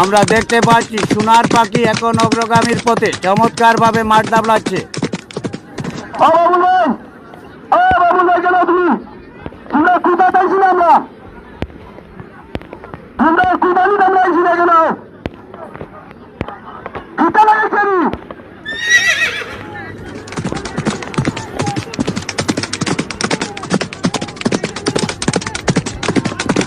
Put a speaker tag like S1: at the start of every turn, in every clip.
S1: আমরা দেখতে পাচ্ছি সোনার পাখি এখন অগ্রগামীর পথে। চমৎকার ভাবে মাঠ দাবলাচ্ছে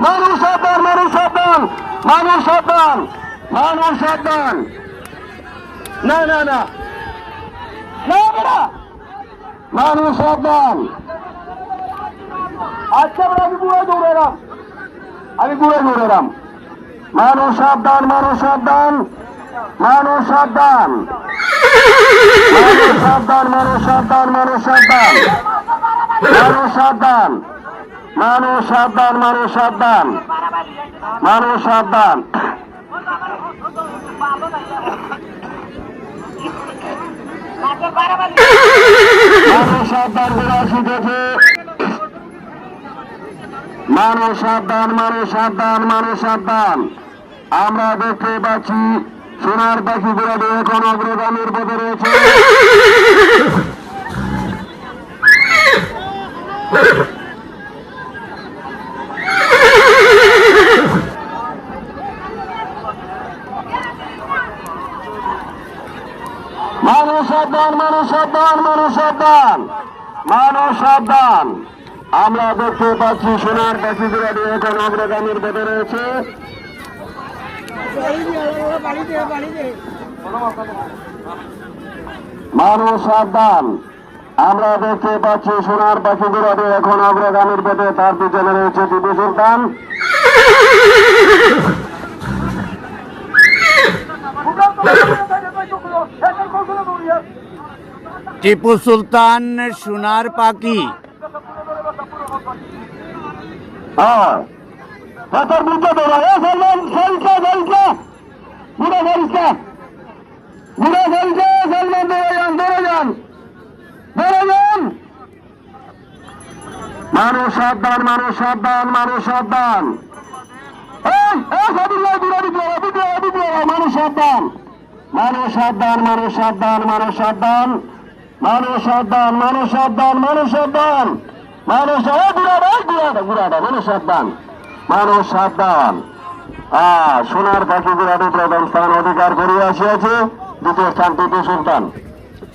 S2: মানুষ আপনার মানুষ আপনার মানুষ আপনার মানুষ আপনার না না না। মানুষ আজকে আমরা আমি গুড়ে দৌড়েলাম আমি গুড়ে দৌড়েলাম মানুষ সাবধান মানুষ সাবধান মানুষ সাবধান মানুষ সাবধান মানুষ সাবধান মানুষ সাবধান মানুষ সাবধান মানুষ সাবধান মানুষ সাবধান। মানুষ সাবধান। মানুষ সাবধান মানুষ সাবধান মানুষ সাবধান, মানুষ আমরা দেখতে পাচ্ছি, সোনার পাখি গুলো এখন অগ্রগামীর পথে রয়েছে। মানুষ মানুষ মানুষ মানুষ সাবধান আমরা দেখতে পাচ্ছি সোনার পাখি গুলো এখন অগ্রগামীর পথে রয়েছে। মানুষ সাবধান আমরা দেখতে পাচ্ছি সোনার পাখি গুলো এখন অগ্রগামীর পথে তার পিছনে রয়েছে টিপু সুলতান।
S1: টিপু সুলতান সোনার পাখি।
S2: মানুষ সাবধান মানুষ সাবধান মানুষ সাবধান। মানুষ সাবধান। মানুষ সাবধান মানুষ সাবধান মানুষ সাবধান। মানুষ সাবধান মানুষ সাবধান মানুষ সাবধান। মানুষ গুড়াটা সাবধান। মানুষ সাবধান। হ্যাঁ সোনার পাখি গুড়াটি প্রথম স্থান অধিকার করিয়া আসিয়াছে। দ্বিতীয় স্থান টিপু সুলতান।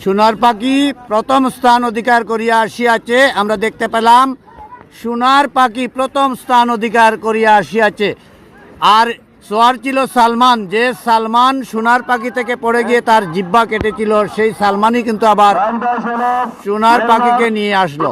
S1: সোনার পাখি প্রথম স্থান অধিকার করিয়া আসিয়াছে, আমরা দেখতে পেলাম। সোনার পাখি প্রথম স্থান অধিকার করিয়া আসিয়াছে। আর সোয়ার ছিল সালমান। যে সালমান সোনার পাখি থেকে পড়ে গিয়ে তার জিব্বা কেটেছিল সেই সালমানই কিন্তু আবার সোনার পাখিকে নিয়ে আসলো।